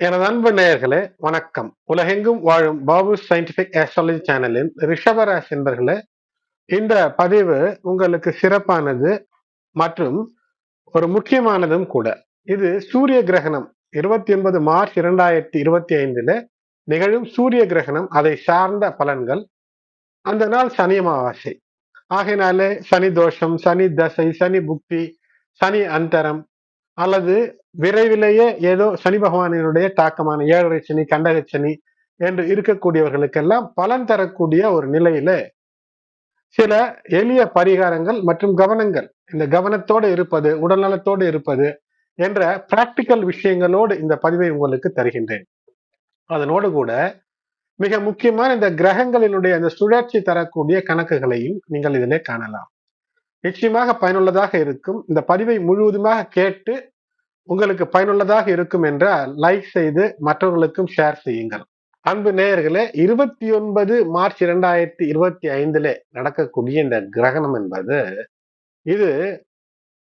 எனது அன்பு நேயர்களே வணக்கம். உலகெங்கும் வாழும் பாபு சயின்டிபிக் ஆஸ்ட்ராலஜி சேனலின் ரிஷபராசி என்பர்களே இந்த பதிவு உங்களுக்கு சிறப்பானது மற்றும் ஒரு முக்கியமானதும் கூட. இது சூரிய கிரகணம் இருபத்தி ஒன்பது மார்ச் இரண்டாயிரத்தி இருபத்தி ஐந்துல நிகழும் சூரிய கிரகணம். அதை சார்ந்த பலன்கள் அந்த நாள் சனி அமாவாசை. ஆகையினாலே சனி தோஷம் சனி தசை சனி புக்தி சனி அந்தரம் அல்லது விரைவிலேயே ஏதோ சனி பகவானினுடைய தாக்கமான ஏழரை சனி கண்டக சனி என்று இருக்கக்கூடியவர்களுக்கெல்லாம் பலன் தரக்கூடிய ஒரு நிலையில சில எளிய பரிகாரங்கள் மற்றும் கவனங்கள் இந்த கவனத்தோடு இருப்பது உடல்நலத்தோடு இருப்பது என்ற பிராக்டிக்கல் விஷயங்களோடு இந்த பதிவை உங்களுக்கு தருகின்றேன். அதனோடு கூட மிக முக்கியமான இந்த கிரகங்களினுடைய அந்த சுழற்சி தரக்கூடிய கணக்குகளையும் நீங்கள் இதிலே காணலாம். நிச்சயமாக பயனுள்ளதாக இருக்கும். இந்த பதிவை முழுவதுமாக கேட்டு உங்களுக்கு பயனுள்ளதாக இருக்கும் என்றால் லைக் செய்து மற்றவர்களுக்கும் ஷேர் செய்யுங்கள். அன்பு நேயர்களே இருபத்தி ஒன்பது மார்ச் இரண்டாயிரத்தி இருபத்தி ஐந்துல நடக்கக்கூடிய இந்த கிரகணம் என்பது இது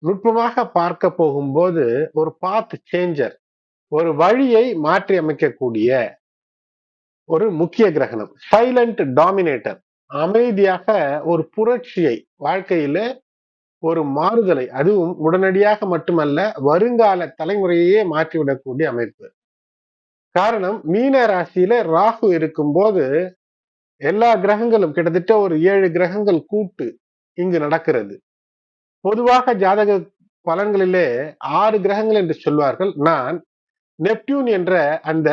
நுட்பமாக பார்க்க போகும்போது ஒரு பாத் சேஞ்சர் ஒரு வழியை மாற்றி அமைக்கக்கூடிய ஒரு முக்கிய கிரகணம். சைலண்ட் டாமினேட்டர் அமைதியாக ஒரு புரட்சியை வாழ்க்கையில ஒரு மாறுதலை அதுவும் உடனடியாக மட்டுமல்ல வருங்கால தலைமுறையே மாற்றிவிடக்கூடிய அமைப்பு. காரணம் மீன ராசியில ராகு இருக்கும்போது எல்லா கிரகங்களும் கிட்டத்தட்ட ஒரு ஏழு கிரகங்கள் கூட்டு இங்கு நடக்கிறது. பொதுவாக ஜாதக பலன்களிலே ஆறு கிரகங்கள் என்று சொல்வார்கள். நான் நெப்டியூன் என்ற அந்த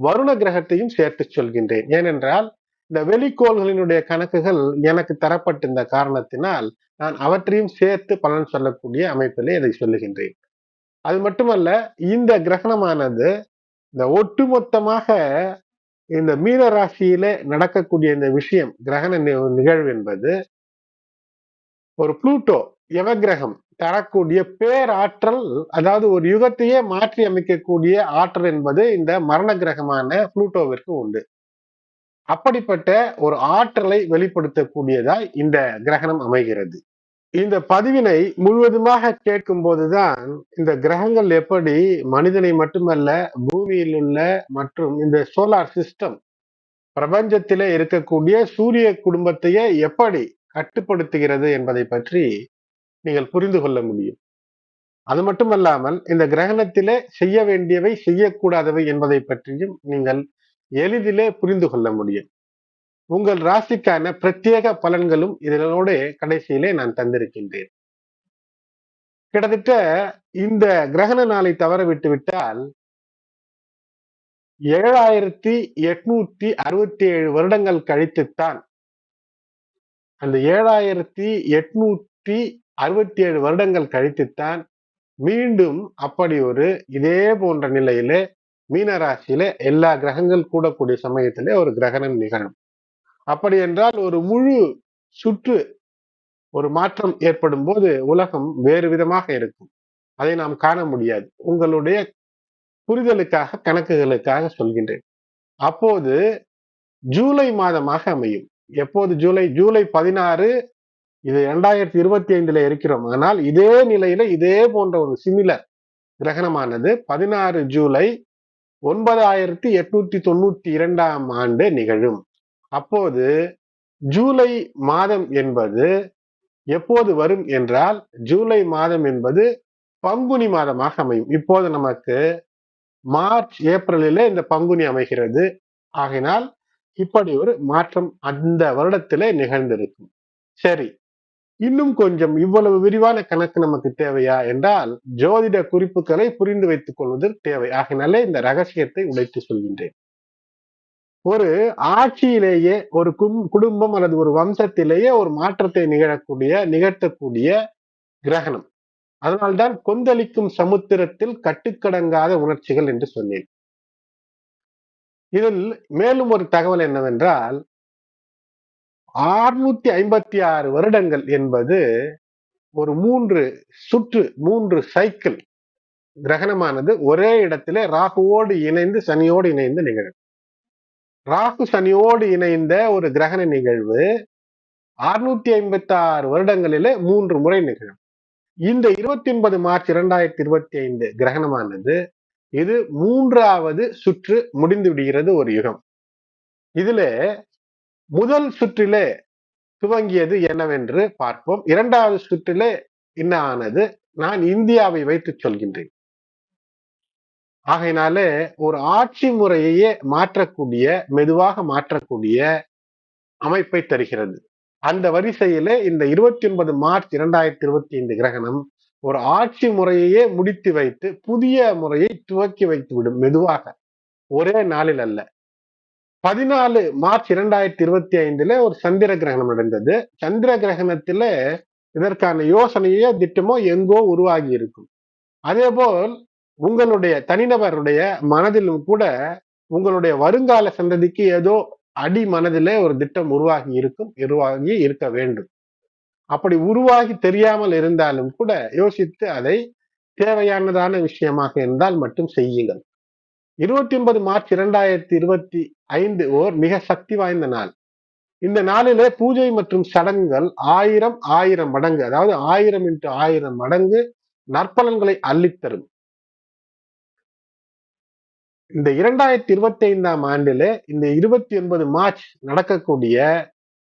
வருண கிரகத்தையும் சேர்த்து சொல்கின்றேன். ஏனென்றால் இந்த வெளிக்கோள்களினுடைய கணக்குகள் எனக்கு தரப்பட்டிருந்த காரணத்தினால் நான் அவற்றையும் சேர்த்து பலன் சொல்லக்கூடிய அமைப்பிலே இதை சொல்லுகின்றேன். அது மட்டுமல்ல இந்த கிரகணமானது இந்த ஒட்டுமொத்தமாக இந்த மீன ராசியில நடக்கக்கூடிய இந்த விஷயம் கிரகண நிகழ்வு என்பது ஒரு புளூட்டோ யவகிரகம் தரக்கூடிய பேராற்றல் அதாவது ஒரு யுகத்தையே மாற்றி அமைக்கக்கூடிய ஆற்றல் என்பது இந்த மரண கிரகமான புளூட்டோவிற்கு உண்டு. அப்படிப்பட்ட ஒரு ஆற்றலை வெளிப்படுத்தக்கூடியதாய் இந்த கிரகணம் அமைகிறது. இந்த பதிவினை முழுவதுமாக கேட்கும் போதுதான் இந்த கிரகங்கள் எப்படி மனிதனை மட்டுமல்ல பூமியில் உள்ள மற்றும் இந்த சோலார் சிஸ்டம் பிரபஞ்சத்திலே இருக்கக்கூடிய சூரிய குடும்பத்தையே எப்படி கட்டுப்படுத்துகிறது என்பதை பற்றி நீங்கள் புரிந்து கொள்ள முடியும். அது மட்டுமல்லாமல் இந்த கிரகணத்திலே செய்ய வேண்டியவை செய்யக்கூடாதவை என்பதை பற்றியும் நீங்கள் எளிதிலே புரிந்து கொள்ள முடியும். உங்கள் ராசிக்கான பிரத்யேக பலன்களும் இதனோட கடைசியிலே நான் தந்திருக்கின்றேன். கிட்டத்தட்ட இந்த கிரகண நாளை தவற விட்டு விட்டால் ஏழாயிரத்தி எட்நூத்தி அறுபத்தி ஏழு வருடங்கள் கழித்துத்தான் அந்த ஏழாயிரத்தி எட்நூத்தி அறுபத்தி ஏழு வருடங்கள் கழித்துத்தான் மீண்டும் அப்படி ஒரு இதே போன்ற நிலையில மீனராசியில எல்லா கிரகங்கள் கூடக்கூடிய சமயத்திலே ஒரு கிரகணம் நிகழும். அப்படி என்றால் ஒரு முழு சுற்று ஒரு மாற்றம் ஏற்படும் போது உலகம் வேறு விதமாக இருக்கும். அதை நாம் காண முடியாது. உங்களுடைய புரிதலுக்காக கணக்குகளுக்காக சொல்கின்றேன். அப்போது ஜூலை மாதமாக அமையும். எப்போது ஜூலை? ஜூலை பதினாறு இது இரண்டாயிரத்தி இருபத்தி ஐந்துல இருக்கிறோம். ஆனால் இதே நிலையில இதே போன்ற ஒரு சிமிலர் கிரகணமானது பதினாறு ஜூலை ஒன்பதாயிரத்தி எட்நூத்தி தொண்ணூத்தி இரண்டாம் ஆண்டு நிகழும். அப்போது ஜூலை மாதம் என்பது எப்போது வரும் என்றால் ஜூலை மாதம் என்பது பங்குனி மாதமாக அமையும். இப்போது நமக்கு மார்ச் ஏப்ரலிலே இந்த பங்குனி அமைகிறது. ஆகினால் இப்படி ஒரு மாற்றம் அந்த வருடத்திலே நிகழ்ந்திருக்கும். சரி இன்னும் கொஞ்சம் இவ்வளவு விரிவான கணக்கு நமக்கு தேவையா என்றால் ஜோதிட குறிப்புகளை புரிந்து வைத்துக் கொள்வது தேவை. ஆகினாலே இந்த ரகசியத்தை உடைத்து சொல்கின்றேன். ஒரு ஆட்சியிலேயே ஒரு கும் குடும்பம் அல்லது ஒரு வம்சத்திலேயே ஒரு மாற்றத்தை நிகழக்கூடிய நிகழ்த்தக்கூடிய கிரகணம். அதனால்தான் கொந்தளிக்கும் சமுத்திரத்தில் கட்டுக்கடங்காத உணர்ச்சிகள் என்று சொன்னேன். இதில் மேலும் ஒரு தகவல் என்னவென்றால் ஆறுநூத்தி ஐம்பத்தி ஆறு வருடங்கள் என்பது ஒரு மூன்று சுற்று மூன்று சைக்கிள் கிரகணமானது ஒரே இடத்திலே ராகுவோடு இணைந்து சனியோடு இணைந்து நிகழும். ராகு சனியோடு இணைந்த ஒரு கிரகண நிகழ்வு அறுநூத்தி ஐம்பத்தி ஆறு வருடங்களிலே மூன்று முறை நிகழும். இந்த இருபத்தி ஒன்பது மார்ச் இரண்டாயிரத்தி இருபத்தி ஐந்து கிரகணமானது இது மூன்றாவது சுற்று முடிந்து விடுகிறது ஒரு யுகம். இதுல முதல் சுற்றிலே துவங்கியது என்னவென்று பார்ப்போம். இரண்டாவது சுற்றிலே என்ன ஆனது? நான் இந்தியாவை வைத்து சொல்கின்றேன். ஆகையினாலே ஒரு ஆட்சி முறையையே மாற்றக்கூடிய மெதுவாக மாற்றக்கூடிய அமைப்பை தருகிறது. அந்த வரிசையிலே இந்த இருபத்தி ஒன்பது மார்ச் இரண்டாயிரத்தி இருபத்தி ஐந்து கிரகணம் ஒரு ஆட்சி முறையையே முடித்து வைத்து புதிய முறையை துவக்கி வைத்து விடும் மெதுவாக. ஒரே நாளில் அல்ல. பதினாலு மார்ச் இரண்டாயிரத்தி இருபத்தி ஐந்துல ஒரு சந்திர கிரகணம் நடந்தது. சந்திர கிரகணத்துல இதற்கான யோசனையோ திட்டமோ எங்கோ உருவாகி இருக்கும். அதே போல் உங்களுடைய தனிநபருடைய மனதிலும் கூட உங்களுடைய வருங்கால சந்ததிக்கு ஏதோ அடி மனதிலே ஒரு திட்டம் உருவாகி இருக்கும் உருவாகி இருக்க வேண்டும். அப்படி உருவாகி தெரியாமல் இருந்தாலும் கூட யோசித்து அதை தேவையானதான விஷயமாக இருந்தால் மட்டும் செய்யுங்கள். இருபத்தி ஒன்பது மார்ச் இரண்டாயிரத்தி இருபத்தி ஐந்து ஓர் மிக சக்தி வாய்ந்த நாள். இந்த நாளிலே பூஜை மற்றும் சடங்குகள் ஆயிரம் ஆயிரம் மடங்கு அதாவது ஆயிரம் இன்ட்டு ஆயிரம் மடங்கு நற்பலன்களை அள்ளித்தரும். இந்த இரண்டாயிரத்தி இருபத்தி ஐந்தாம் ஆண்டிலே இந்த இருபத்தி ஒன்பது மார்ச் நடக்கக்கூடிய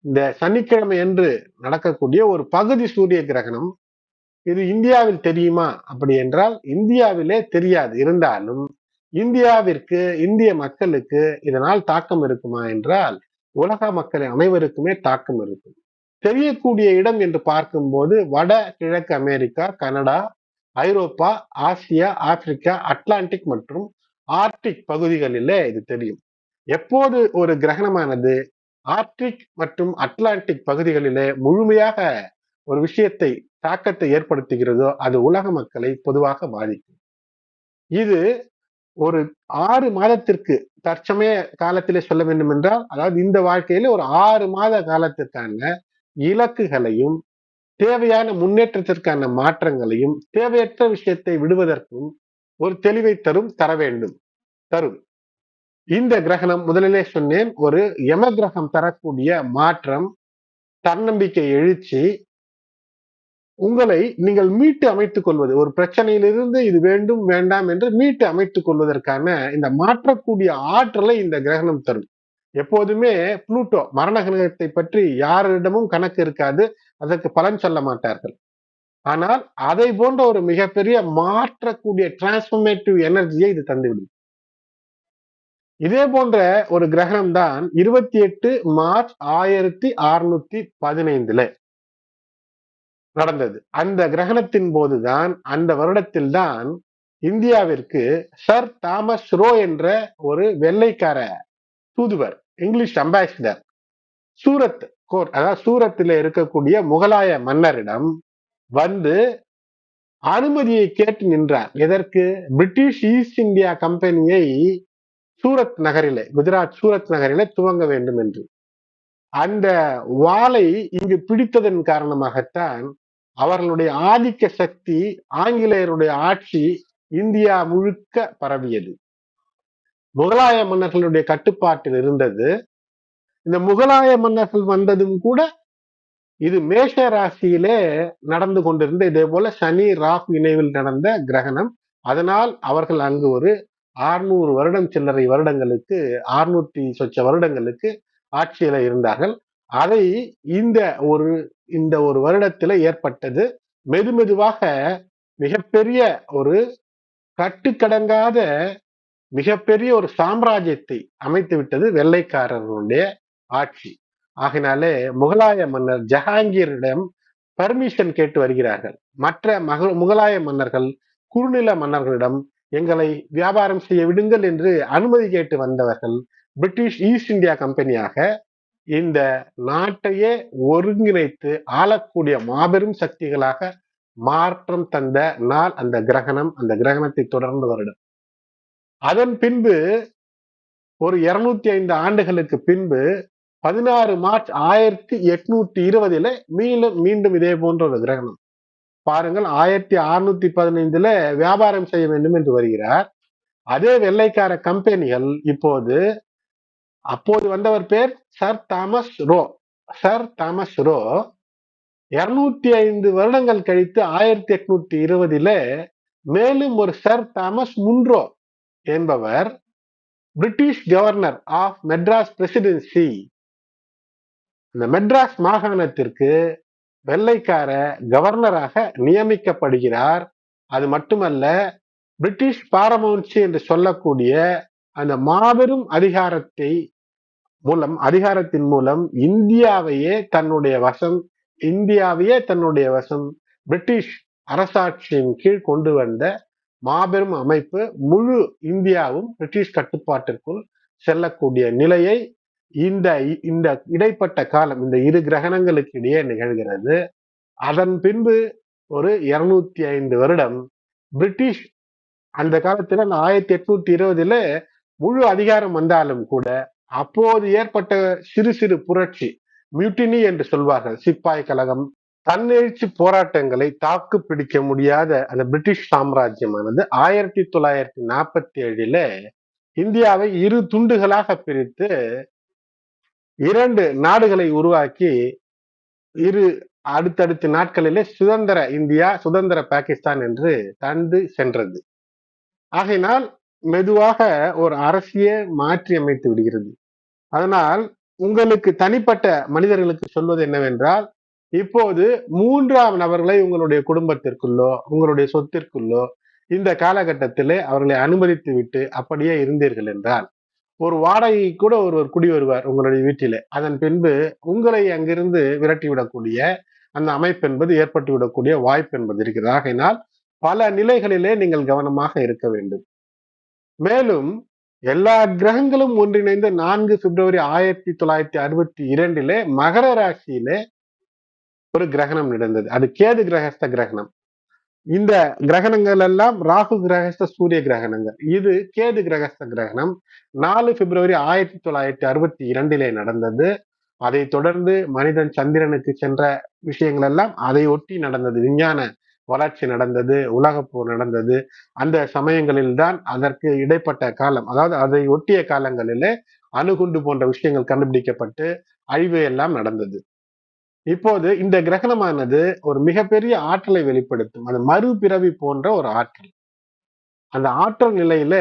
இந்த சனிக்கிழமை என்று நடக்கக்கூடிய ஒரு பகுதி சூரிய கிரகணம் இது இந்தியாவில் தெரியுமா? அப்படி என்றால் இந்தியாவிலே தெரியாது. இருந்தாலும் இந்தியாவிற்கு இந்திய மக்களுக்கு இதனால் தாக்கம் இருக்குமா என்றால் உலக மக்கள் அனைவருக்குமே தாக்கம் இருக்கும். தெரியக்கூடிய இடம் என்று பார்க்கும்போது வட கிழக்கு அமெரிக்கா கனடா ஐரோப்பா ஆசியா ஆப்பிரிக்கா அட்லாண்டிக் மற்றும் ஆர்டிக் பகுதிகளிலே இது தெரியும். எப்போது ஒரு கிரகணமானது ஆர்டிக் மற்றும் அட்லாண்டிக் பகுதிகளிலே முழுமையாக ஒரு விஷயத்தை தாக்கத்தை ஏற்படுத்துகிறதோ அது உலக மக்களை பொதுவாக பாதிக்கும். இது ஒரு ஆறு மாதத்திற்கு தற்சமய காலத்திலே சொல்ல வேண்டும் என்றால் அதாவது இந்த வாழ்க்கையில ஒரு ஆறு மாத காலத்திற்கான இலக்குகளையும் தேவையான முன்னேற்றத்திற்கான மாற்றங்களையும் தேவையற்ற விஷயத்தை விடுவதற்கும் ஒரு தெளிவை தரும் தர வேண்டும் தரும். இந்த கிரகணம் முதலிலே சொன்னேன் ஒரு யம கிரகம் தரக்கூடிய மாற்றம் தன்னம்பிக்கை எழுச்சி உங்களை நீங்கள் மீட்டு அமைத்துக் கொள்வது ஒரு பிரச்சனையிலிருந்து இது வேண்டும் வேண்டாம் என்று மீட்டு அமைத்துக் கொள்வதற்கான இந்த மாற்றக்கூடிய ஆற்றலை இந்த கிரகணம் தரும். எப்போதுமே புளூட்டோ மரண கிரகத்தை பற்றி யாரிடமும் கணக்கு இருக்காது அதற்கு பலன் சொல்ல மாட்டார்கள். ஆனால் அதை போன்ற ஒரு மிகப்பெரிய மாற்றக்கூடிய டிரான்ஸ்பர்மேட்டிவ் எனர்ஜியை இது தந்துவிடும். இதே போன்ற ஒரு கிரகணம் தான் இருபத்தி எட்டு மார்ச் ஆயிரத்தி அறுநூத்தி பதினைந்துல. நடந்தது. அந்த கிரகணத்தின் போதுதான் அந்த வருடத்தில் தான் இந்தியாவிற்கு சர் தாமஸ் ரோ என்ற ஒரு வெள்ளைக்கார தூதுவர் இங்கிலீஷ் அம்பாசிடர் சூரத் கோர்ட் அதாவது சூரத்தில் இருக்கக்கூடிய முகலாய மன்னரிடம் வந்து அனுமதியை கேட்டு நின்றார். எதற்கு? பிரிட்டிஷ் ஈஸ்ட் இந்தியா கம்பெனியை சூரத் நகரிலே குஜராத் சூரத் நகரிலே துவங்க வேண்டும் என்று. அந்த வாளை இங்கு பிடித்ததன் காரணமாகத்தான் அவர்களுடைய ஆதிக்க சக்தி ஆங்கிலேயருடைய ஆட்சி இந்தியா முழுக்க பரவியது. முகலாய மன்னர்களுடைய கட்டுப்பாட்டில் இருந்தது. இந்த முகலாய மன்னர்கள் வந்ததும் கூட இது மேஷ ராசியிலே நடந்து கொண்டிருந்த இதே போல சனி ராகு இணைவில் நடந்த கிரகணம். அதனால் அவர்கள் அங்கு ஒரு ஆறுநூறு வருடம் சில்லறை வருடங்களுக்கு ஆறுநூத்தி சொச்ச வருடங்களுக்கு ஆட்சியில இருந்தார்கள். அதை இந்த ஒரு இந்த ஒரு வருடத்துல ஏற்பட்டது. மெதுமெதுவாக மிகப்பெரிய ஒரு கட்டுக்கடங்காத மிகப்பெரிய ஒரு சாம்ராஜ்யத்தை அமைத்து விட்டது வெள்ளைக்காரர்களுடைய ஆட்சி. ஆகினாலே முகலாய மன்னர் ஜஹாங்கீரிடம் பர்மிஷன் கேட்டு வருகிறார்கள். மற்ற மக முகலாய மன்னர்கள் குறுநில மன்னர்களிடம் எங்களை வியாபாரம் செய்ய விடுங்கள் என்று அனுமதி கேட்டு வந்தவர்கள் பிரிட்டிஷ் ஈஸ்ட் இந்தியா கம்பெனியாக இந்த நாட்டையே ஒருங்கிணைத்து ஆளக்கூடிய மாபெரும் சக்திகளாக மாற்றம் தந்த நாள் அந்த கிரகணம். அந்த கிரகணத்தை தொடர்ந்து வருடம். அதன் பின்பு ஒரு இருநூத்தி ஐந்து ஆண்டுகளுக்கு பின்பு பதினாறு மார்ச் ஆயிரத்தி எட்நூத்தி இருபதுல மீண்டும் மீண்டும் இதே போன்ற ஒரு கிரகணம். பாருங்கள் ஆயிரத்தி அறுநூத்தி பதினைந்துல வியாபாரம் செய்ய வேண்டும் என்று வருகிறார். அதே வெள்ளைக்கார கம்பெனிகள் இப்போது அப்போது வந்தவர் பேர் sir Thomas Roe. Sir Thomas Roe. இருநூத்தி ஐந்து வருடங்கள் கழித்து ஆயிரத்தி எட்நூத்தி இருபதுல மேலும் ஒரு சர் தாமஸ் முன்ரோ என்பவர் British governor of Madras presidency. இந்த மெட்ராஸ் மாகாணத்திற்கு வெள்ளைக்கார கவர்னராக நியமிக்கப்படுகிறார். அது மட்டுமல்ல பிரிட்டிஷ் பாரமௌன்சி என்று சொல்லக்கூடிய அந்த மாபெரும் அதிகாரத்தை மூலம் அதிகாரத்தின் மூலம் இந்தியாவையே தன்னுடைய வசம் இந்தியாவையே தன்னுடைய வசம் பிரிட்டிஷ் அரசாட்சியின் கீழ் கொண்டு வந்த மாபெரும் அமைப்பு முழு இந்தியாவும் பிரிட்டிஷ் கட்டுப்பாட்டிற்குள் செல்லக்கூடிய நிலையை இந்த இந்த இடைப்பட்ட காலம் இந்த இரு கிரகணங்களுக்கு இடையே நிகழ்கிறது. அதன் பின்பு ஒரு இருநூத்தி ஐந்து வருடம் பிரிட்டிஷ் அந்த காலத்துல ஆயிரத்தி எட்நூத்தி இருபதுல முழு அதிகாரம் வந்தாலும் கூட அப்போது ஏற்பட்ட சிறு சிறு புரட்சி மியூட்டினி என்று சொல்வார்கள் சிப்பாய் கழகம். தன்னெழுச்சி போராட்டங்களை தாக்கு பிடிக்க முடியாத அந்த பிரிட்டிஷ் சாம்ராஜ்யமானது ஆயிரத்தி தொள்ளாயிரத்தி நாற்பத்தி ஏழில இந்தியாவை இரு துண்டுகளாக பிரித்து இரண்டு நாடுகளை உருவாக்கி இரு அடுத்தடுத்த நாட்களிலே சுதந்திர இந்தியா சுதந்திர பாகிஸ்தான் என்று தந்து சென்றது. ஆகையினால் மெதுவாக ஒரு அரசியை மாற்றி அமைத்து விடுகிறது. அதனால் உங்களுக்கு தனிப்பட்ட மனிதர்களுக்கு சொல்வது என்னவென்றால் இப்போது மூன்றாம் நபர்களை உங்களுடைய குடும்பத்திற்குள்ளோ உங்களுடைய சொத்திற்குள்ளோ இந்த காலகட்டத்திலே அவர்களை அனுமதித்து விட்டு அப்படியே இருந்தீர்கள் என்றால் ஒரு வாடகை கூட ஒருவர் குடி வருவார் உங்களுடைய வீட்டிலே. அதன் பின்பு உங்களை அங்கிருந்து விரட்டி விடக்கூடிய அந்த அமைப்பு என்பது ஏற்பட்டு விடக்கூடிய வாய்ப்பு என்பது இருக்கிறது. ஆகையினால் பல நிலைகளிலே நீங்கள் கவனமாக இருக்க வேண்டும். மேலும் எல்லா கிரகங்களும் ஒன்றிணைந்து நான்கு பிப்ரவரி ஆயிரத்தி தொள்ளாயிரத்தி அறுபத்தி இரண்டிலே மகர ராசியிலே ஒரு கிரகணம் நடந்தது. அது கேது கிரகஸ்த கிரகணம். இந்த கிரகணங்கள் எல்லாம் ராகு கிரகஸ்த சூரிய கிரகணங்கள். இது கேது கிரகஸ்த கிரகணம். நாலு பிப்ரவரி ஆயிரத்தி தொள்ளாயிரத்தி அறுபத்தி இரண்டிலே நடந்தது. அதை தொடர்ந்து மனிதன் சந்திரனுக்கு சென்ற விஷயங்கள் எல்லாம் அதை ஒட்டி நடந்தது. விஞ்ஞான வளர்ச்சி நடந்தது உலகப்போர் நடந்தது. அந்த சமயங்களில் தான் அதற்கு இடைப்பட்ட காலம் அதாவது அதை ஒட்டிய காலங்களிலே அணுகுண்டு போன்ற விஷயங்கள் கண்டுபிடிக்கப்பட்டு அழிவு எல்லாம் நடந்தது. இப்போது இந்த கிரகணமானது ஒரு மிகப்பெரிய ஆற்றலை வெளிப்படுத்தும் அது மறுபிறவி போன்ற ஒரு ஆற்றல். அந்த ஆற்றல் நிலையில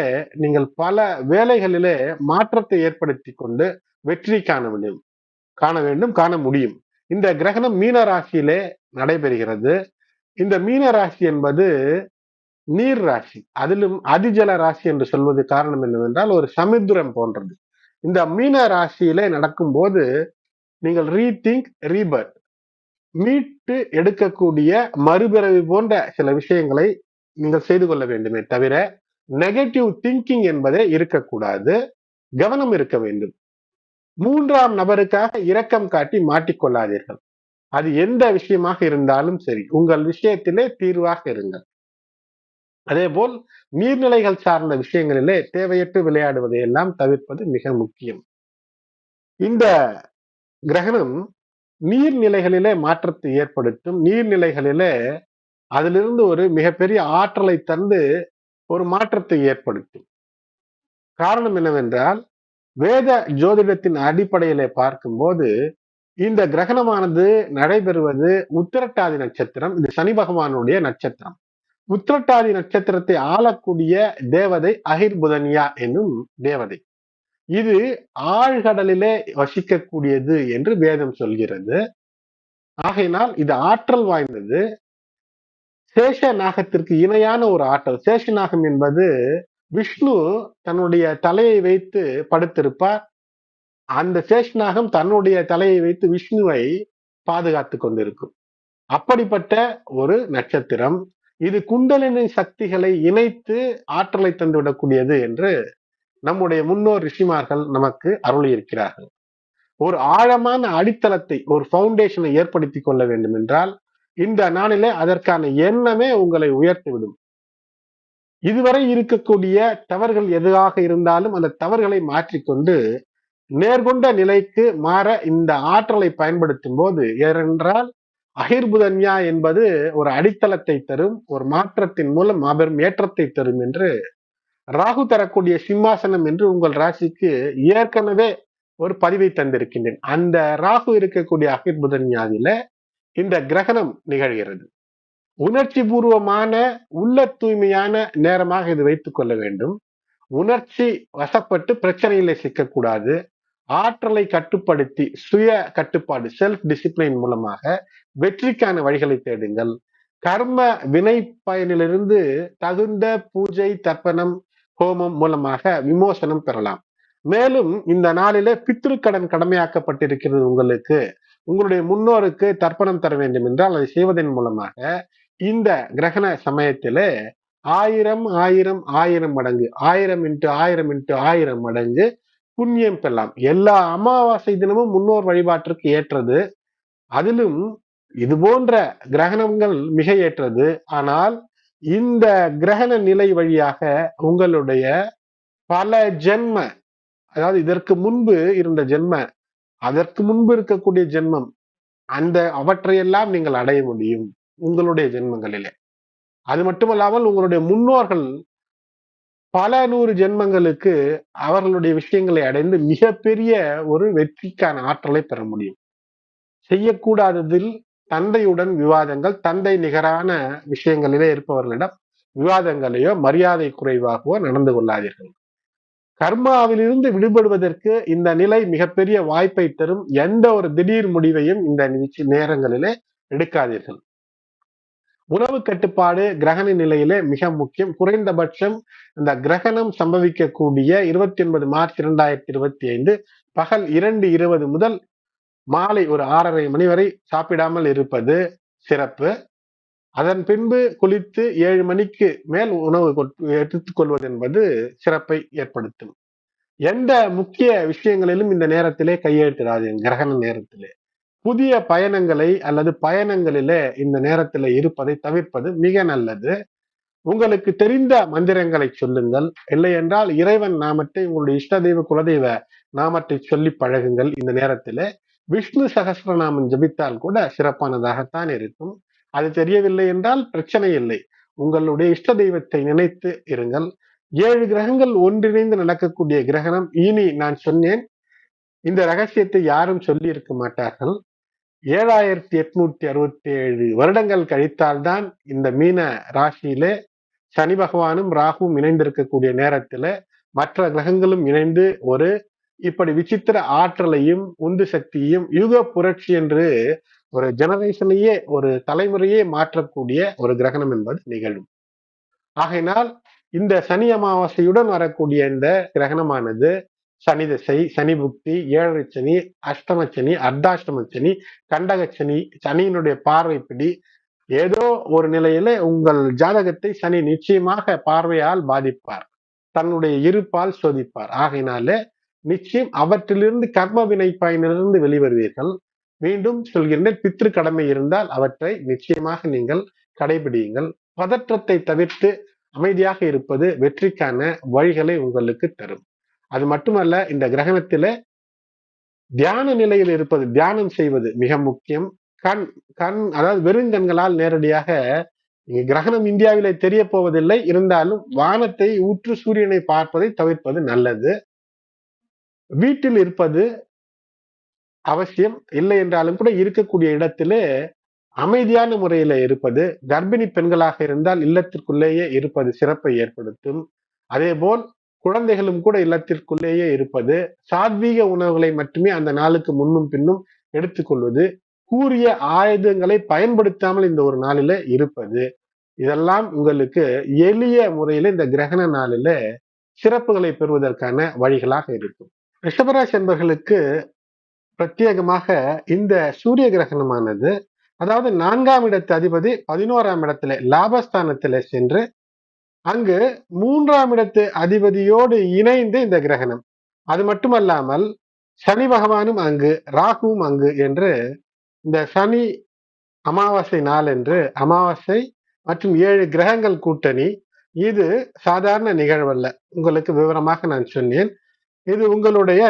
நீங்கள் பல வேலைகளிலே மாற்றத்தை ஏற்படுத்தி கொண்டு வெற்றி காண வேண்டும். காண வேண்டும் காண முடியும். இந்த கிரகணம் மீன ராசியிலே நடைபெறுகிறது. இந்த மீன ராசி என்பது நீர் ராசி. அதிலும் அதிஜல ராசி என்று சொல்வது காரணம் என்னவென்றால் ஒரு சமுத்திரம் போன்றது. இந்த மீன ராசியிலே நடக்கும் போது நீங்கள் ரீதிங்க் ரீபர்த் மீட்டு எடுக்கக்கூடிய மறுபிறவி போன்ற சில விஷயங்களை நீங்கள் செய்து கொள்ள வேண்டுமே தவிர நெகட்டிவ் திங்கிங் என்பதே இருக்கக்கூடாது. கவனம் இருக்க வேண்டும். மூன்றாம் நபருக்காக இரக்கம் காட்டி மாட்டிக்கொள்ளாதீர்கள். அது எந்த விஷயமாக இருந்தாலும் சரி உங்கள் விஷயத்திலே தீர்வாக இருங்கள். அதே போல் நீர்நிலைகள் சார்ந்த விஷயங்களிலே தேவையற்று விளையாடுவதை எல்லாம் தவிர்ப்பது மிக முக்கியம். இந்த கிரகணம் நீர்நிலைகளிலே மாற்றத்தை ஏற்படுத்தும். நீர்நிலைகளிலே அதிலிருந்து ஒரு மிகப்பெரிய ஆற்றலை தந்து ஒரு மாற்றத்தை ஏற்படுத்தும். காரணம் என்னவென்றால் வேத ஜோதிடத்தின் அடிப்படையிலே பார்க்கும்போது இந்த கிரகணமானது நடைபெறுவது உத்திரட்டாதி நட்சத்திரம் இது சனி பகவானுடைய நட்சத்திரம். உத்திரட்டாதி நட்சத்திரத்தை ஆளக்கூடிய தேவதை அகிர்புதன்யா என்னும் தேவதை. இது ஆழ்கடலிலே வசிக்கக்கூடியது என்று வேதம் சொல்கிறது. ஆகையினால் இது ஆற்றல் வாய்ந்தது. சேஷ நாகத்திற்கு இணையான ஒரு ஆற்றல். சேஷ நாகம் என்பது விஷ்ணு தன்னுடைய தலையை வைத்து படுத்திருப்பார். அந்த சேஷ்நாகம் தன்னுடைய தலையை வைத்து விஷ்ணுவை பாதுகாத்து கொண்டிருக்கும். அப்படிப்பட்ட ஒரு நட்சத்திரம். இது குண்டலினி சக்திகளை இணைத்து ஆற்றலை தந்துவிடக்கூடியது என்று நம்முடைய முன்னோர் ரிஷிமார்கள் நமக்கு அருளியிருக்கிறார்கள். ஒரு ஆழமான அடித்தளத்தை ஒரு பவுண்டேஷனை ஏற்படுத்தி கொள்ள வேண்டும் என்றால் இந்த நாளிலே அதற்கான எண்ணமே உங்களை உயர்த்திவிடும். இதுவரை இருக்கக்கூடிய தவறுகள் எதுவாக இருந்தாலும் அந்த தவறுகளை மாற்றிக்கொண்டு நேர்கொண்ட நிலைக்கு மாற இந்த ஆற்றலை பயன்படுத்தும் போது ஏனென்றால் அகிர்புதன்யா என்பது ஒரு அடித்தளத்தை தரும் ஒரு மாற்றத்தின் மூலம் மாபெரும் ஏற்றத்தை தரும் என்று ராகு தரக்கூடிய சிம்மாசனம் என்று உங்கள் ராசிக்கு ஏற்கனவே ஒரு பதிவை தந்திருக்கின்றேன். அந்த ராகு இருக்கக்கூடிய அகிர்புதன்யாவில இந்த கிரகணம் நிகழ்கிறது. உணர்ச்சி பூர்வமான உள்ள தூய்மையான நேரமாக இது வைத்துக் கொள்ள வேண்டும். உணர்ச்சி வசப்பட்டு பிரச்சனையில சிக்கக்கூடாது. ஆற்றலை கட்டுப்படுத்தி சுய கட்டுப்பாடு செல்ஃப் டிசிப்ளின் மூலமாக வெற்றிக்கான வழிகளை தேடுங்கள். கர்ம வினை பயனிலிருந்து தகுந்த பூஜை தர்ப்பணம் ஹோமம் மூலமாக விமோசனம் பெறலாம். மேலும் இந்த நாளிலே பித்ருக்கடன் கடமையாக்கப்பட்டிருக்கிறது உங்களுக்கு. உங்களுடைய முன்னோருக்கு தர்ப்பணம் தர வேண்டும் என்றால் அதை செய்வதன் மூலமாக இந்த கிரகண சமயத்திலே ஆயிரம் ஆயிரம் ஆயிரம் மடங்கு ஆயிரம் இன்ட்டு ஆயிரம் இன்ட்டு ஆயிரம் மடங்கு புண்ணியம் பெறலாம். எல்லா அமாவாசை தினமும் முன்னோர் வழிபாட்டிற்கு ஏற்றது. அதிலும் இது போன்ற கிரகணங்கள் மிக ஏற்றது. ஆனால் இந்த கிரகண நிலை வழியாக உங்களுடைய பல ஜென்ம அதாவது இதற்கு முன்பு இருந்த ஜென்ம அதற்கு முன்பு இருக்கக்கூடிய ஜென்மம் அந்த அவற்றையெல்லாம் நீங்கள் அடைய முடியும் உங்களுடைய ஜென்மங்களிலே. அது மட்டுமல்லாமல் உங்களுடைய முன்னோர்கள் பல நூறு ஜென்மங்களுக்கு அவர்களுடைய விஷயங்களை அடைந்து மிகப்பெரிய ஒரு வெற்றிக்கான ஆற்றலை பெற முடியும். செய்யக்கூடாததில் தந்தையுடன் விவாதங்கள் தந்தை நிகரான விஷயங்களிலே இருப்பவர்களிடம் விவாதங்களையோ மரியாதை குறைவாகவோ நடந்து கொள்ளாதீர்கள். கர்மாவிலிருந்து விடுபடுவதற்கு இந்த நிலை மிகப்பெரிய வாய்ப்பை தரும் எந்த ஒரு திடீர் முடிவையும் இந்த நேரங்களிலே எடுக்காதீர்கள். உணவு கட்டுப்பாடு கிரகண நிலையிலே மிக முக்கியம். குறைந்தபட்சம் இந்த கிரகணம் சம்பவிக்கக்கூடிய இருபத்தி ஒன்பது மார்ச் இரண்டாயிரத்தி இருபத்தி ஐந்து பகல் இரண்டு இருபது முதல் மாலை ஒரு ஆறரை மணி வரை சாப்பிடாமல் இருப்பது சிறப்பு. அதன் பின்பு குளித்து ஏழு மணிக்கு மேல் உணவு எடுத்துக்கொள்வது என்பது சிறப்பை ஏற்படுத்தும். எந்த முக்கிய விஷயங்களிலும் இந்த நேரத்திலே கையெழுத்திடாது கிரகண நேரத்திலே. புதிய பயணங்களை அல்லது பயணங்களிலே இந்த நேரத்தில் இருப்பதை தவிர்ப்பது மிக நல்லது. உங்களுக்கு தெரிந்த மந்திரங்களை சொல்லுங்கள். இல்லை என்றால் இறைவன் நாமத்தை உங்களுடைய இஷ்ட தெய்வ குலதெய்வ நாமத்தை சொல்லி பழகுங்கள் இந்த நேரத்தில். விஷ்ணு சகசிரநாமம் ஜபித்தால் கூட சிறப்பானதாகத்தான் இருக்கும். அது தெரியவில்லை என்றால் பிரச்சனை இல்லை. உங்களுடைய இஷ்ட தெய்வத்தை நினைத்து இருங்கள். ஏழு கிரகங்கள் ஒன்றிணைந்து நடக்கக்கூடிய கிரகணம். இனி நான் சொன்னேன். இந்த ரகசியத்தை யாரும் சொல்லி இருக்க மாட்டார்கள். ஏழாயிரத்தி எட்நூத்தி அறுபத்தி ஏழு வருடங்கள் கழித்தால்தான் இந்த மீன ராசியிலே சனி பகவானும் ராகுவும் இணைந்திருக்கக்கூடிய நேரத்துல மற்ற கிரகங்களும் இணைந்து ஒரு இப்படி விசித்திர ஆற்றலையும் உந்து சக்தியையும் யுக புரட்சி என்று ஒரு ஜெனரேஷனையே ஒரு தலைமுறையே மாற்றக்கூடிய ஒரு கிரகணம் என்பது நிகழும். ஆகையினால் இந்த சனி அமாவாசையுடன் வரக்கூடிய இந்த கிரகணமானது சனி திசை சனி புக்தி ஏழரை சனி அஷ்டம சனி அர்த்தாஷ்டம சனி கண்டக சனி சனியினுடைய பார்வைப்படி ஏதோ ஒரு நிலையில உங்கள் ஜாதகத்தை சனி நிச்சயமாக பார்வையால் பாதிப்பார். தன்னுடைய இருப்பால் சோதிப்பார். ஆகையினாலே நிச்சயம் அவற்றிலிருந்து கர்ம வினை பயனிலிருந்து வெளிவருவீர்கள். மீண்டும் சொல்கின்றேன் பித்ரு கடமை இருந்தால் அவற்றை நிச்சயமாக நீங்கள் கடைபிடியுங்கள். பதற்றத்தை தவிர்த்து அமைதியாக இருப்பது வெற்றிக்கான வழிகளை உங்களுக்கு தரும். அது மட்டுமல்ல இந்த கிரகணத்துல தியான நிலையில் இருப்பது தியானம் செய்வது மிக முக்கியம். கண் கண் அதாவது வெறும் கண்களால் நேரடியாக கிரகணம் இந்தியாவிலே தெரிய போவதில்லை. இருந்தாலும் வானத்தை ஊற்று சூரியனை பார்ப்பதை தவிர்ப்பது நல்லது. வீட்டில் இருப்பது அவசியம். இல்லை என்றாலும் கூட இருக்கக்கூடிய இடத்திலே அமைதியான முறையில இருப்பது கர்ப்பிணி பெண்களாக இருந்தால் இல்லத்திற்குள்ளேயே இருப்பது சிறப்பை ஏற்படுத்தும். அதே போல் குழந்தைகளும் கூட இல்லத்திற்குள்ளேயே இருப்பது சாத்வீக உணவுகளை மட்டுமே அந்த நாளுக்கு முன்னும் பின்னும் எடுத்துக்கொள்வது கூறிய ஆயுதங்களை பயன்படுத்தாமல் இந்த ஒரு நாளில இருப்பது. இதெல்லாம் உங்களுக்கு எளிய முறையில இந்த கிரகண நாளில சிறப்புகளை பெறுவதற்கான வழிகளாக இருக்கும். ரிஷபராசி என்பர்களுக்கு பிரத்யேகமாக இந்த சூரிய கிரகணமானது அதாவது நான்காம் இடத்து அதிபதி பதினோராம் இடத்துல லாபஸ்தானத்துல சென்று அங்கு மூன்றாம் இடத்து அதிபதியோடு இணைந்து இந்த கிரகணம். அது மட்டுமல்லாமல் சனி பகவானும் அங்கு ராகுவும் அங்கு என்று இந்த சனி அமாவாசை நாள் என்று அமாவாசை மற்றும் ஏழு கிரகங்கள் கூட்டணி. இது சாதாரண நிகழ்வல்ல. உங்களுக்கு விவரமாக நான் சொன்னேன். இது உங்களுடைய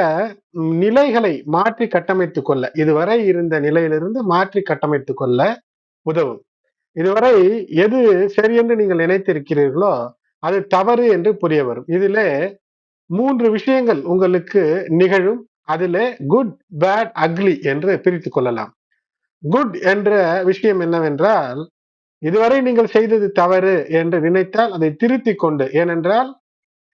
நிலைகளை மாற்றி கட்டமைத்துக் கொள்ள இதுவரை இருந்த நிலையிலிருந்து மாற்றி கட்டமைத்துக் கொள்ள உதவும். இதுவரை எது சரி என்று நீங்கள் நினைத்திருக்கிறீர்களோ அது தவறு என்று புரிய வரும். இதுல மூன்று விஷயங்கள் உங்களுக்கு நிகழும். அதுல குட் பேட் அக்லி என்று பிரித்து கொள்ளலாம். குட் என்ற விஷயம் என்னவென்றால் இதுவரை நீங்கள் செய்தது தவறு என்று நினைத்தால் அதை திருத்தி கொண்டு ஏனென்றால்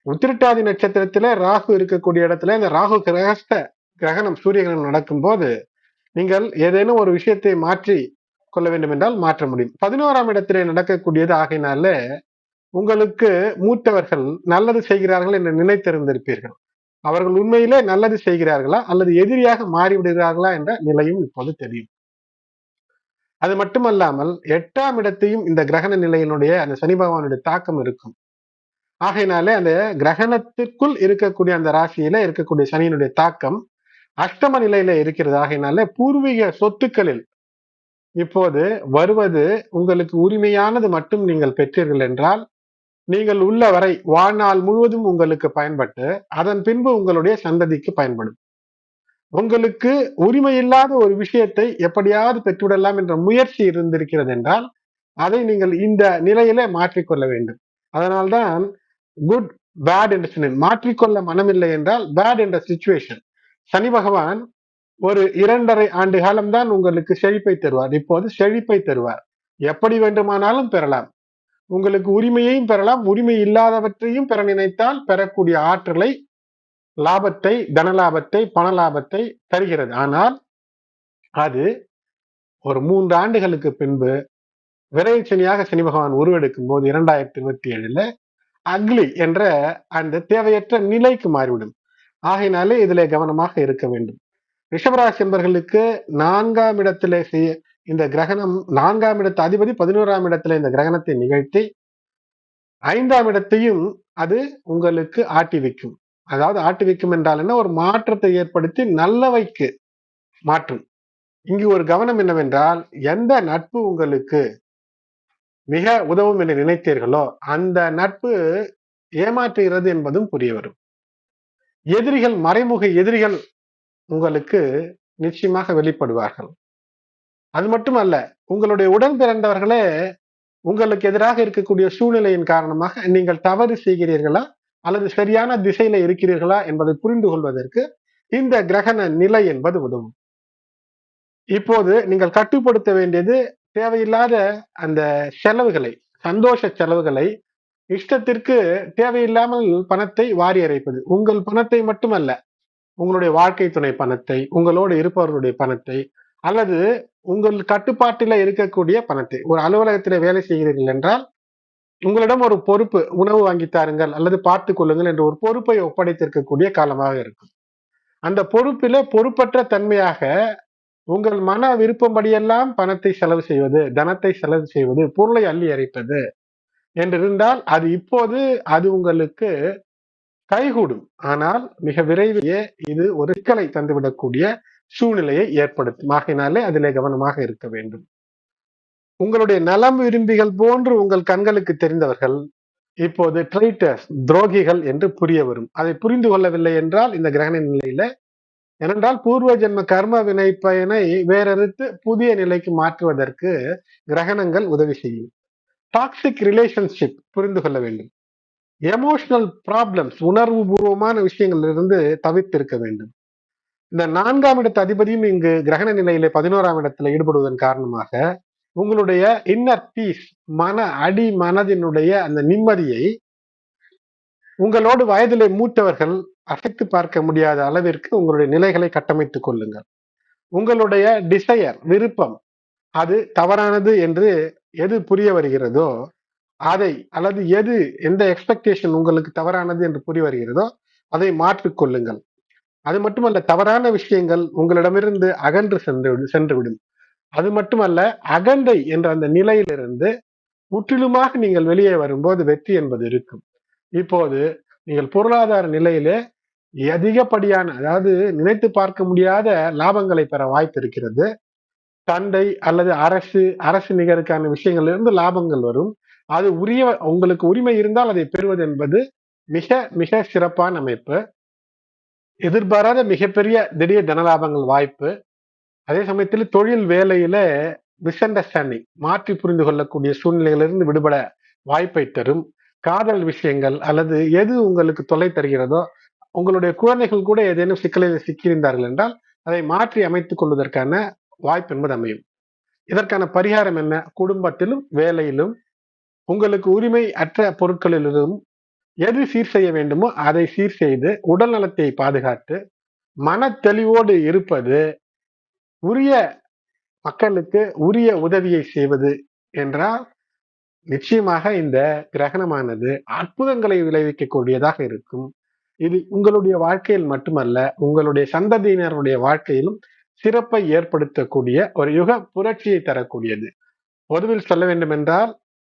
உத்திரட்டாதி நட்சத்திரத்துல ராகு இருக்கக்கூடிய இடத்துல இந்த ராகு கிரகஸ்த கிரகணம் சூரிய கிரகணம் நடக்கும் போது நீங்கள் ஏதேனும் ஒரு விஷயத்தை மாற்றி கொள்ள வேண்டும் என்றால் மாற்ற முடியும். பதினோராம் இடத்திலே நடக்கக்கூடியது ஆகையினால உங்களுக்கு மூத்தவர்கள் நல்லது செய்கிறார்கள் என்று நினைத்திருந்திருப்பீர்கள். அவர்கள் உண்மையிலே நல்லது செய்கிறார்களா அல்லது எதிரியாக மாறிவிடுகிறார்களா என்ற நிலையும் இப்போது தெரியும். அது மட்டுமல்லாமல் எட்டாம் இடத்தையும் இந்த கிரகண நிலையினுடைய அந்த சனி பகவானுடைய தாக்கம் இருக்கும். ஆகையினாலே அந்த கிரகணத்திற்குள் இருக்கக்கூடிய அந்த ராசியில இருக்கக்கூடிய சனியினுடைய தாக்கம் அஷ்டம நிலையில இருக்கிறது. ஆகையினால பூர்வீக சொத்துக்களில் இப்போது வருவது உங்களுக்கு உரிமையானது மட்டும் நீங்கள் பெற்றீர்கள் என்றால் நீங்கள் உள்ள வரை வாழ்நாள் முழுவதும் உங்களுக்கு பயன்பட்டு அதன் பின்பு உங்களுடைய சந்ததிக்கு பயன்படும். உங்களுக்கு உரிமை இல்லாத ஒரு விஷயத்தை எப்படியாவது பெற்றுவிடலாம் என்ற முயற்சி இருந்திருக்கிறது என்றால் அதை நீங்கள் இந்த நிலையில மாற்றிக்கொள்ள வேண்டும். அதனால்தான் குட் பேட் என்ற சொன்னேன். மாற்றிக்கொள்ள மனமில்லை என்றால் பேட் என்ற சுச்சுவேஷன் சனி பகவான் ஒரு இரண்டரை ஆண்டு காலம்தான் உங்களுக்கு செழிப்பை தருவார். இப்போது செழிப்பை தருவார். எப்படி வேண்டுமானாலும் பெறலாம். உங்களுக்கு உரிமையையும் பெறலாம். உரிமை இல்லாதவற்றையும் பெற நினைத்தால் பெறக்கூடிய ஆற்றலை லாபத்தை தன லாபத்தை பண லாபத்தை தருகிறது. ஆனால் அது ஒரு மூன்று ஆண்டுகளுக்கு பின்பு விரைச்சனியாக சனி பகவான் உருவெடுக்கும் போது இரண்டாயிரத்தி இருபத்தி ஏழுல அக்லி என்ற அந்த தேவையற்ற நிலைக்கு மாறிவிடும். ஆகையினாலே இதிலே கவனமாக இருக்க வேண்டும். ரிஷபராசி என்பர்களுக்கு நான்காம் இடத்திலே செய்ய இந்த கிரகணம் நான்காம் இடத்து அதிபதி பதினோராம் இடத்துல இந்த கிரகணத்தை நிகழ்த்தி ஐந்தாம் இடத்தையும் அது உங்களுக்கு ஆட்டி வைக்கும். அதாவது ஆட்டி வைக்கும் என்றால் என்ன? ஒரு மாற்றத்தை ஏற்படுத்தி நல்லவைக்கு மாற்றும். இங்கு ஒரு கவனம் என்னவென்றால் எந்த நட்பு உங்களுக்கு மிக உதவும் என்று நினைத்தீர்களோ அந்த நட்பு ஏமாற்றுகிறது என்பதும் புரிய வரும். எதிரிகள் மறைமுக எதிரிகள் உங்களுக்கு நிச்சயமாக வெளிப்படுவார்கள். அது மட்டுமல்ல உங்களுடைய உடன் பிறந்தவர்களே உங்களுக்கு எதிராக இருக்கக்கூடிய சூழ்நிலையின் காரணமாக நீங்கள் தவறு செய்கிறீர்களா? அல்லது சரியான திசையில இருக்கிறீர்களா? என்பதை புரிந்து கொள்வதற்கு இந்த கிரகண நிலை என்பது உதவும். இப்போது நீங்கள் கட்டுப்படுத்த வேண்டியது தேவையில்லாத அந்த செலவுகளை சந்தோஷ செலவுகளை இஷ்டத்திற்கு தேவையில்லாமல் பணத்தை வாரி அரைப்பது. உங்கள் பணத்தை மட்டுமல்ல உங்களுடைய வாழ்க்கை துணை பணத்தை உங்களோடு இருப்பவர்களுடைய பணத்தை அல்லது உங்கள் கட்டுப்பாட்டில இருக்கக்கூடிய பணத்தை. ஒரு அலுவலகத்தில் வேலை செய்கிறீர்கள் என்றால் உங்களிடம் ஒரு பொறுப்பு உணவு வாங்கி தாருங்கள் அல்லது பார்த்து கொள்ளுங்கள் என்ற ஒரு பொறுப்பை ஒப்படைத்திருக்கக்கூடிய காலமாக இருக்கும். அந்த பொறுப்பில பொறுப்பற்ற தன்மையாக உங்கள் மன விருப்பம்படியெல்லாம் பணத்தை செலவு செய்வது தனத்தை செலவு செய்வது பொருளை அள்ளி அரைப்பது என்றிருந்தால் அது இப்போது அது உங்களுக்கு கைகூடும். ஆனால் மிக விரைவிலேயே இது ஒரு சிக்கலை தந்துவிடக்கூடிய சூழ்நிலையை ஏற்படுத்தும். ஆகையினாலே அதிலே கவனமாக இருக்க வேண்டும். உங்களுடைய நலம் விரும்பிகள் போன்று உங்கள் கண்களுக்கு தெரிந்தவர்கள் இப்போது ட்ரைட்டர்ஸ் துரோகிகள் என்று புரிய வரும். அதை புரிந்து கொள்ளவில்லை என்றால் இந்த கிரகண நிலையில ஏனென்றால் பூர்வ ஜென்ம கர்ம வினை பயனை வேறறுத்து புதிய நிலைக்கு மாற்றுவதற்கு கிரகணங்கள் உதவி செய்யும் டாக்ஸிக் ரிலேஷன்ஷிப் புரிந்து கொள்ள வேண்டும். எமோஷனல் ப்ராப்ளம்ஸ் உணர்வு பூர்வமான விஷயங்களிலிருந்து தவிர்த்திருக்க வேண்டும். இந்த நான்காம் இடத்து அதிபதியும் இங்கு கிரகண நிலையிலே பதினோராம் இடத்துல ஈடுபடுவதன் காரணமாக உங்களுடைய இன்னர் பீஸ் மன அடி மனதினுடைய அந்த நிம்மதியை உங்களோடு வயதிலே மூத்தவர்கள் அசைத்து பார்க்க முடியாத அளவிற்கு உங்களுடைய நிலைகளை கட்டமைத்துக் கொள்ளுங்கள். உங்களுடைய டிசையர் விருப்பம் அது தவறானது என்று எது புரிய வருகிறதோ அதை அல்லது எது எந்த எக்ஸ்பெக்டேஷன் உங்களுக்கு தவறானது என்று புரிய வருகிறதோ அதை மாற்றிக்கொள்ளுங்கள் அது மட்டுமல்ல தவறான விஷயங்கள் உங்களிடமிருந்து அகன்று சென்று சென்றுவிடும். அது மட்டுமல்ல அகந்தை என்ற அந்த நிலையிலிருந்து முற்றிலுமாக நீங்கள் வெளியே வரும்போது வெற்றி என்பது இருக்கும். இப்போது நீங்கள் பொருளாதார நிலையிலே அதிகப்படியான அதாவது நினைத்து பார்க்க முடியாத லாபங்களை பெற வாய்ப்பு இருக்கிறது. தந்தை அல்லது அரசு அரசு நிகருக்கான விஷயங்களிலிருந்து லாபங்கள் வரும். அது உரிய உங்களுக்கு உரிமை இருந்தால் அதை பெறுவது என்பது மிக மிக சிறப்பான அமைப்பு. எதிர்பாராத மிகப்பெரிய திடீர் தனலாபங்கள் வாய்ப்பு. அதே சமயத்தில் தொழில் வேலையில மிஸ் அண்டர்ஸ்டாண்டிங் மாற்றி புரிந்து கொள்ளக்கூடிய சூழ்நிலைகளிலிருந்து விடுபட வாய்ப்பை தரும். காதல் விஷயங்கள் அல்லது எது உங்களுக்கு தொலை தருகிறதோ உங்களுடைய குழந்தைகள் கூட ஏதேனும் சிக்கலில் சிக்கியிருந்தார்கள் என்றால் அதை மாற்றி அமைத்துக் கொள்வதற்கான வாய்ப்பு என்பது அமையும். இதற்கான பரிகாரம் என்ன? குடும்பத்திலும் வேலையிலும் உங்களுக்கு உரிமை அற்ற பொருட்களிலும் எது சீர் செய்ய வேண்டுமோ அதை சீர் செய்து உடல் நலத்தை பாதுகாத்து மன தெளிவோடு இருப்பது உரிய மக்களுக்கு உரிய உதவியை செய்வது என்றால் நிச்சயமாக இந்த கிரகணமானது அற்புதங்களை விளைவிக்கக்கூடியதாக இருக்கும். இது உங்களுடைய வாழ்க்கையில் மட்டுமல்ல உங்களுடைய சந்ததியினருடைய வாழ்க்கையிலும் சிறப்பை ஏற்படுத்தக்கூடிய ஒரு யுக புரட்சியை தரக்கூடியது. பொதுவில் சொல்ல வேண்டும் என்றால்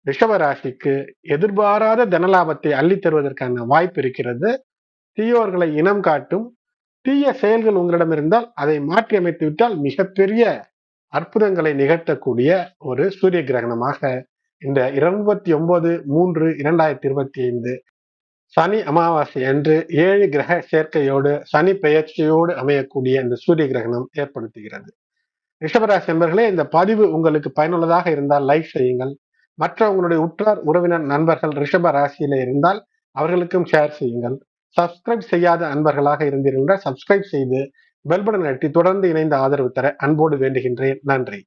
ரிஷபராசிக்கு எதிர்பாராத தனலாபத்தை அள்ளி தருவதற்கான வாய்ப்பு இருக்கிறது. தீயோர்களை இனம் காட்டும். தீய செயல்கள் உங்களிடம் இருந்தால் அதை மாற்றி அமைத்து விட்டால் மிகப்பெரிய அற்புதங்களை நிகழ்த்தக்கூடிய ஒரு சூரிய கிரகணமாக இந்த இருபத்தி ஒன்பது மூன்று இரண்டாயிரத்தி இருபத்தி ஐந்து சனி அமாவாசை அன்று ஏழு கிரக சேர்க்கையோடு சனி பெயர்ச்சியோடு அமையக்கூடிய இந்த சூரிய கிரகணம் ஏற்படுத்துகிறது. ரிஷபராசி நண்பர்களே இந்த பதிவு உங்களுக்கு பயனுள்ளதாக இருந்தால் லைக் செய்யுங்கள். மற்ற உங்களுடைய உற்றார் உறவினர் நண்பர்கள் ரிஷப ராசியில இருந்தால் அவர்களுக்கும் ஷேர் செய்யுங்கள். சப்ஸ்கிரைப் செய்யாத அன்பர்களாக இருந்தீர்கள் சப்ஸ்கிரைப் செய்து பெல்படன் அட்டி தொடர்ந்து இணைந்த ஆதரவு தர அன்போடு வேண்டுகின்றேன். நன்றி.